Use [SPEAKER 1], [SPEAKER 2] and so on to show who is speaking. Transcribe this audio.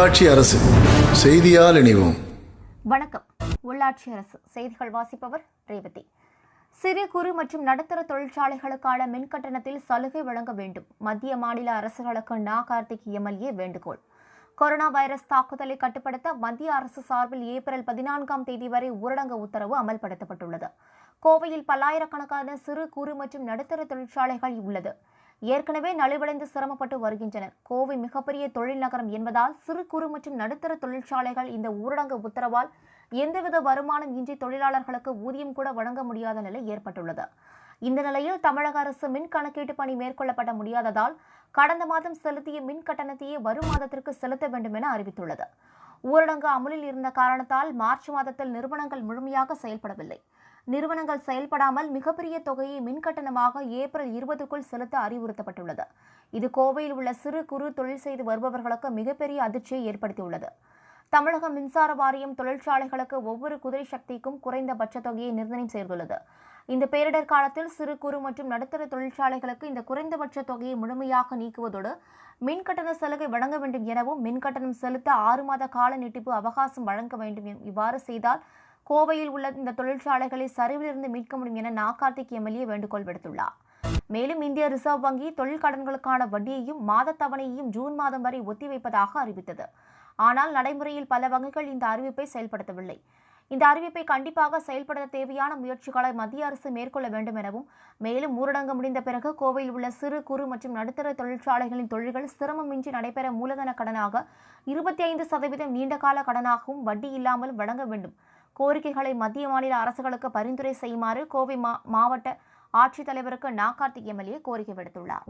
[SPEAKER 1] உள்ளாட்சி அரசு செய்தியால் இணைவோம்.
[SPEAKER 2] வணக்கம். உள்ளாட்சி அரசு செய்திகள் வாசிப்பவர் ரேவதி. சிறு குறு மற்றும் நடுத்தர தொழிற்சாலைகளுக்கான மின் கட்டணத்தில் சலுகை வழங்க வேண்டும். மத்திய மாநில அரசுகளுக்கு நா. கார்த்திக் எம்எல்ஏ வேண்டுகோள். கொரோனா வைரஸ் தாக்குதலை கட்டுப்படுத்த மத்திய அரசு சார்பில் ஏப்ரல் பதினான்காம் தேதி வரை ஊரடங்கு உத்தரவு அமல்படுத்தப்பட்டுள்ளது. கோவையில் பல்லாயிரக்கணக்கான சிறு குறு மற்றும் நடுத்தர தொழிற்சாலைகள் உள்ளது. ஏற்கனவே நலிவடைந்து சிரமப்பட்டு வருகின்றனர். கோவை மிகப்பெரிய தொழில் நகரம் என்பதால் சிறு குறு மற்றும் நடுத்தர தொழிற்சாலைகள் இந்த ஊரடங்கு உத்தரவால் எந்தவித வருமானம் இன்றி தொழிலாளர்களுக்கு ஊதியம் கூட வழங்க முடியாத நிலை ஏற்பட்டுள்ளது. இந்த நிலையில் தமிழக அரசு மின் கணக்கீட்டு பணி மேற்கொள்ளப்பட முடியாததால் கடந்த மாதம் செலுத்திய மின் கட்டணத்தையே வரும் மாதத்திற்கு செலுத்த வேண்டும் என அறிவித்துள்ளது. ஊரடங்கு அமலில் இருந்த காரணத்தால் மார்ச் மாதத்தில் நிறுவனங்கள் முழுமையாக செயல்படவில்லை. நிறுவனங்கள் செயல்படாமல் மிகப்பெரிய தொகையை மின் கட்டணமாக ஏப்ரல் இருபதுக்குள் செலுத்த அறிவுறுத்தப்பட்டுள்ளது. இது கோவையில் உள்ள சிறு குறு தொழில் செய்து வருபவர்களுக்கு மிகப்பெரிய அதிர்ச்சியை ஏற்படுத்தியுள்ளது. தமிழக மின்சார வாரியம் தொழிற்சாலைகளுக்கு ஒவ்வொரு குதிரை சக்திக்கும் குறைந்தபட்ச தொகையை நிர்ணயம் செய்துள்ளது. இந்த பேரிடர் காலத்தில் சிறு குறு மற்றும் நடுத்தர தொழிற்சாலைகளுக்கு இந்த குறைந்தபட்ச தொகையை முழுமையாக நீக்குவதோடு மின் கட்டண சலுகை வழங்க வேண்டும் எனவும் மின் கட்டணம் செலுத்த ஆறு மாத கால நீட்டிப்பு அவகாசம் வழங்க வேண்டும் இவ்வாறு செய்தால் கோவையில் உள்ள இந்த தொழிற்சாலைகளை சரிவிலிருந்து மீட்க முடியும் என நா கார்த்திக் எம்எல்ஏ வேண்டுகோள் விடுத்துள்ளார். மேலும் இந்திய ரிசர்வ் வங்கி தொழில் கடன்களுக்கான வட்டியையும் மாத தவணையையும் ஜூன் மாதம் வரை ஒத்திவைப்பதாக அறிவித்தது. ஆனால் நடைமுறையில் பல வங்கிகள் இந்த அறிவிப்பை செயல்படுத்தவில்லை. இந்த அறிவிப்பை கண்டிப்பாக செயல்பட தேவையான முயற்சிகளை மத்திய அரசு மேற்கொள்ள வேண்டும் எனவும் மேலும் ஊரடங்கு முடிந்த பிறகு கோவையில் உள்ள சிறு குறு மற்றும் நடுத்தர தொழிற்சாலைகளின் தொழில்கள் சிரமமின்றி நடைபெற மூலதன கடனாக இருபத்தி ஐந்து சதவீதம் நீண்டகால கடனாகவும் வட்டி இல்லாமல் வழங்க வேண்டும். கோரிக்கைகளை மத்திய மாநில அரசுகளுக்கு பரிந்துரை செய்யுமாறு கோவை மாவட்ட ஆட்சித்தலைவருக்கு நா கார்த்திக் எம்எல்ஏ கோரிக்கை விடுத்துள்ளார்.